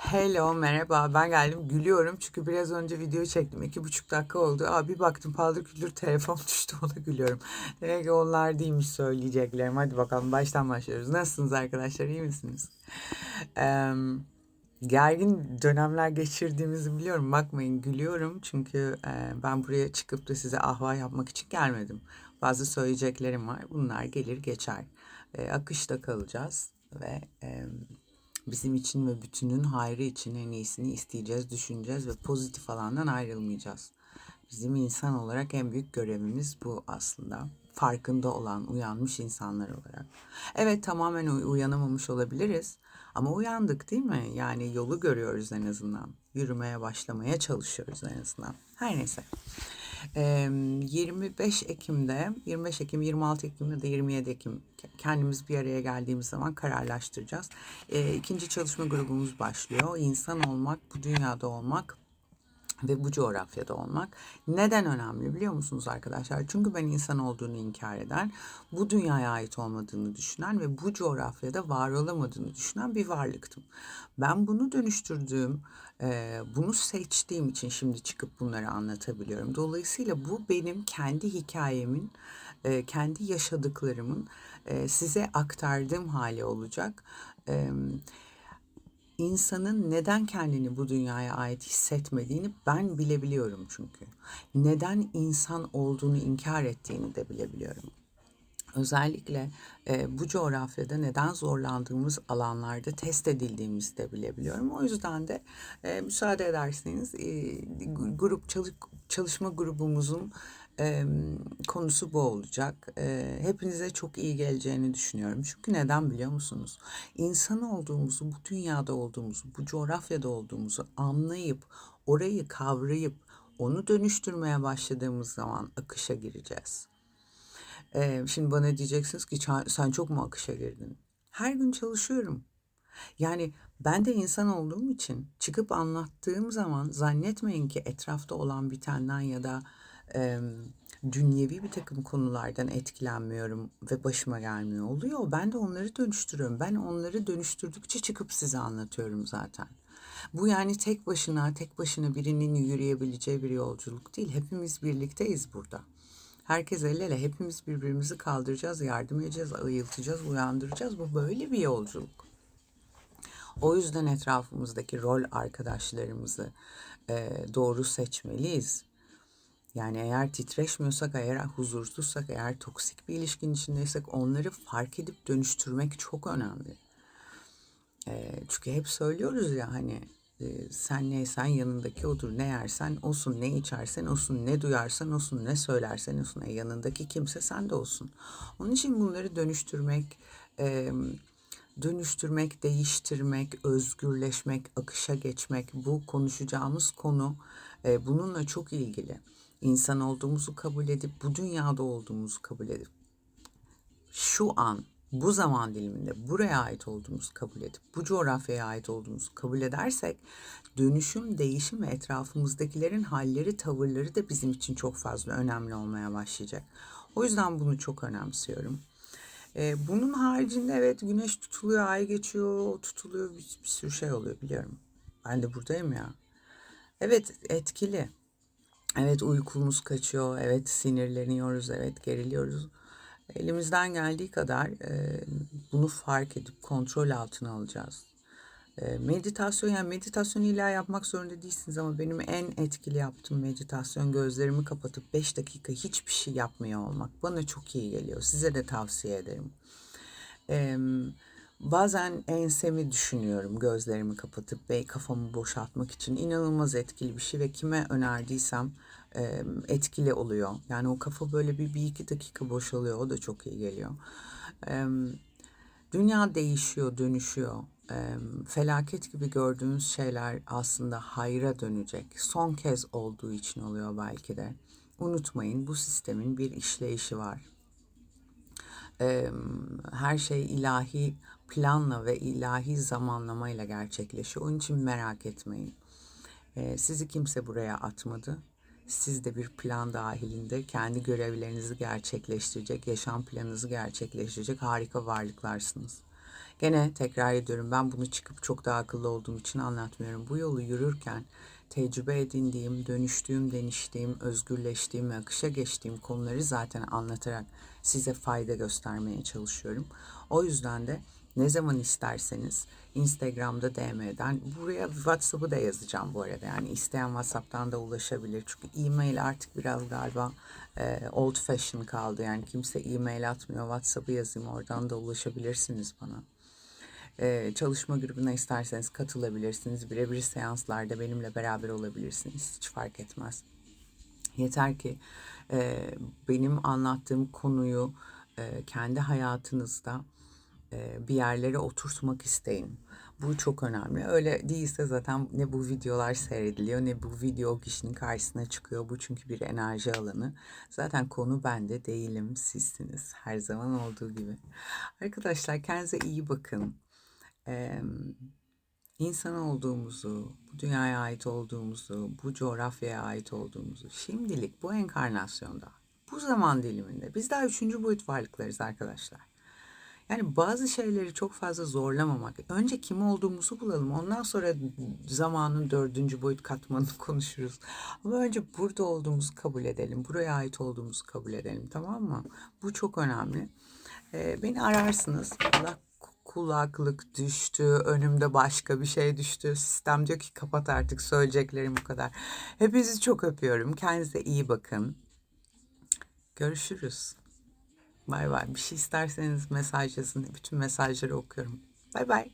Hello, merhaba. Ben geldim. Gülüyorum çünkü biraz önce video çektim. İki buçuk dakika oldu. Aa, bir baktım paldır küldür telefon düştü. Ona gülüyorum. Demek ki onlar değilmiş söyleyeceklerim. Hadi bakalım baştan başlıyoruz. Nasılsınız arkadaşlar? İyi misiniz? Eee, gergin dönemler geçirdiğimizi biliyorum. Bakmayın gülüyorum çünkü e, ben buraya çıkıp da size ahva yapmak için gelmedim. Bazı söyleyeceklerim var. Bunlar gelir geçer. E, akışta kalacağız ve e, bizim için ve bütünün hayrı için en iyisini isteyeceğiz, düşüneceğiz ve pozitif alandan ayrılmayacağız. Bizim insan olarak en büyük görevimiz bu aslında. Farkında olan, uyanmış insanlar olarak. Evet tamamen uy- uyanamamış olabiliriz ama uyandık değil mi? Yani yolu görüyoruz en azından. Yürümeye başlamaya çalışıyoruz en azından. Her neyse. Eee, 25 Ekim'de, 25 Ekim, 26 Ekim ya da 27 Ekim kendimiz bir araya geldiğimiz zaman kararlaştıracağız. İkinci çalışma grubumuz başlıyor. İnsan olmak, bu dünyada olmak ve bu coğrafyada olmak neden önemli biliyor musunuz arkadaşlar? Çünkü ben insan olduğunu inkar eden, bu dünyaya ait olmadığını düşünen ve bu coğrafyada var olamadığını düşünen bir varlıktım. Ben bunu dönüştürdüğüm, bunu seçtiğim için şimdi çıkıp bunları anlatabiliyorum. Dolayısıyla bu benim kendi hikayemin, kendi yaşadıklarımın size aktardığım hali olacak. E, İnsanın neden kendini bu dünyaya ait hissetmediğini ben bilebiliyorum çünkü. Neden insan olduğunu inkar ettiğini de bilebiliyorum. Özellikle e, bu coğrafyada neden zorlandığımız alanlarda test edildiğimizi de bilebiliyorum. O yüzden de e, müsaade ederseniz e, grup çalış, çalışma grubumuzun e, konusu bu olacak. E, hepinize çok iyi geleceğini düşünüyorum. Çünkü neden biliyor musunuz? İnsan olduğumuzu, bu dünyada olduğumuzu, bu coğrafyada olduğumuzu anlayıp, orayı kavrayıp, onu dönüştürmeye başladığımız zaman akışa gireceğiz. Ee, şimdi bana diyeceksiniz ki "Sen sen çok mu akışa girdin? Her gün çalışıyorum. Yani ben de insan olduğum için çıkıp anlattığım zaman zannetmeyin ki etrafta olan bitenden ya da e, dünyevi bir takım konulardan etkilenmiyorum ve başıma gelmiyor. Oluyor. Ben de onları dönüştürüyorum. Ben onları dönüştürdükçe çıkıp size anlatıyorum zaten. Bu yani tek başına, tek başına birinin yürüyebileceği bir yolculuk değil. Hepimiz birlikteyiz burada. Herkes el ele hepimiz birbirimizi kaldıracağız, yardım edeceğiz, ayıltacağız, uyandıracağız. Bu böyle bir yolculuk. O yüzden etrafımızdaki rol arkadaşlarımızı e, doğru seçmeliyiz. Yani eğer titreşmiyorsak, eğer huzursuzsak, eğer toksik bir ilişkin içindeysek onları fark edip dönüştürmek çok önemli. E, çünkü hep söylüyoruz ya hani e, sen neysen yanındaki odur. Ne yersen olsun, ne içersen olsun, ne duyarsan olsun, ne söylersen olsun. E, yanındaki kimse sen de olsun. Onun için bunları dönüştürmek, e, dönüştürmek, değiştirmek, özgürleşmek, akışa geçmek bu konuşacağımız konu e, bununla çok ilgili. İnsan olduğumuzu kabul edip bu dünyada olduğumuzu kabul edip şu an bu zaman diliminde buraya ait olduğumuzu kabul edip bu coğrafyaya ait olduğumuzu kabul edersek dönüşüm, değişim ve etrafımızdakilerin halleri, tavırları da bizim için çok fazla önemli olmaya başlayacak. O yüzden bunu çok önemsiyorum. Ee, bunun haricinde evet güneş tutuluyor, ay geçiyor, tutuluyor, bir, bir sürü şey oluyor biliyorum. Ben de buradayım ya. Evet etkili. Evet uykumuz kaçıyor, evet sinirleniyoruz, evet geriliyoruz. Elimizden geldiği kadar e, bunu fark edip kontrol altına alacağız. E, meditasyon yani meditasyon illa yapmak zorunda değilsiniz ama benim en etkili yaptığım meditasyon gözlerimi kapatıp 5 dakika hiçbir şey yapmıyor olmak. Bana çok iyi geliyor. Size de tavsiye ederim. E, bazen ensemi düşünüyorum gözlerimi kapatıp ve kafamı boşaltmak için inanılmaz etkili bir şey ve kime önerdiysem e, etkili oluyor. Yani o kafa böyle bir, bir iki dakika boşalıyor. O da çok iyi geliyor. E, dünya değişiyor, dönüşüyor. E, felaket gibi gördüğünüz şeyler aslında hayra dönecek. Son kez olduğu için oluyor belki de. Unutmayın bu sistemin bir işleyişi var. Her şey ilahi planla ve ilahi zamanlamayla gerçekleşiyor. Onun için merak etmeyin. E, sizi kimse buraya atmadı. Siz de bir plan dahilinde kendi görevlerinizi gerçekleştirecek, yaşam planınızı gerçekleştirecek harika varlıklarsınız. Gene tekrar ediyorum ben bunu çıkıp çok daha akıllı olduğum için anlatmıyorum. Bu yolu yürürken tecrübe edindiğim, dönüştüğüm, deniştiğim, özgürleştiğim ve akışa geçtiğim konuları zaten anlatarak size fayda göstermeye çalışıyorum. O yüzden de ne zaman isterseniz Instagram'da DM'den buraya WhatsApp'ı da yazacağım bu arada. Yani isteyen WhatsApp'tan da ulaşabilir. Çünkü e-mail artık biraz galiba e, old fashion kaldı. Yani kimse e-mail atmıyor. WhatsApp'ı yazayım oradan da ulaşabilirsiniz bana. Ee, çalışma grubuna isterseniz katılabilirsiniz. Birebir seanslarda benimle beraber olabilirsiniz. Hiç fark etmez. Yeter ki e, benim anlattığım konuyu e, kendi hayatınızda e, bir yerlere oturtmak isteyin. Bu çok önemli. Öyle değilse zaten ne bu videolar seyrediliyor ne bu video kişinin karşısına çıkıyor. Bu çünkü bir enerji alanı. Zaten konu bende değilim, sizsiniz. Her zaman olduğu gibi. Arkadaşlar kendinize iyi bakın. Ee, insan olduğumuzu, bu dünyaya ait olduğumuzu, bu coğrafyaya ait olduğumuzu şimdilik bu enkarnasyonda, bu zaman diliminde biz daha üçüncü boyut varlıklarız arkadaşlar. Yani bazı şeyleri çok fazla zorlamamak. Önce kim olduğumuzu bulalım. Ondan sonra zamanın dördüncü boyut katmanını konuşuruz. Ama önce burada olduğumuzu kabul edelim. Buraya ait olduğumuzu kabul edelim. Tamam mı? Bu çok önemli. Ee, beni ararsınız. Allah kulaklık düştü, önümde başka bir şey düştü. Sistem diyor ki kapat artık söyleyeceklerim bu kadar. Hepinizi çok öpüyorum. Kendinize iyi bakın. Görüşürüz. Bay bay. Bir şey isterseniz mesaj yazın. Bütün mesajları okuyorum. Bay bay.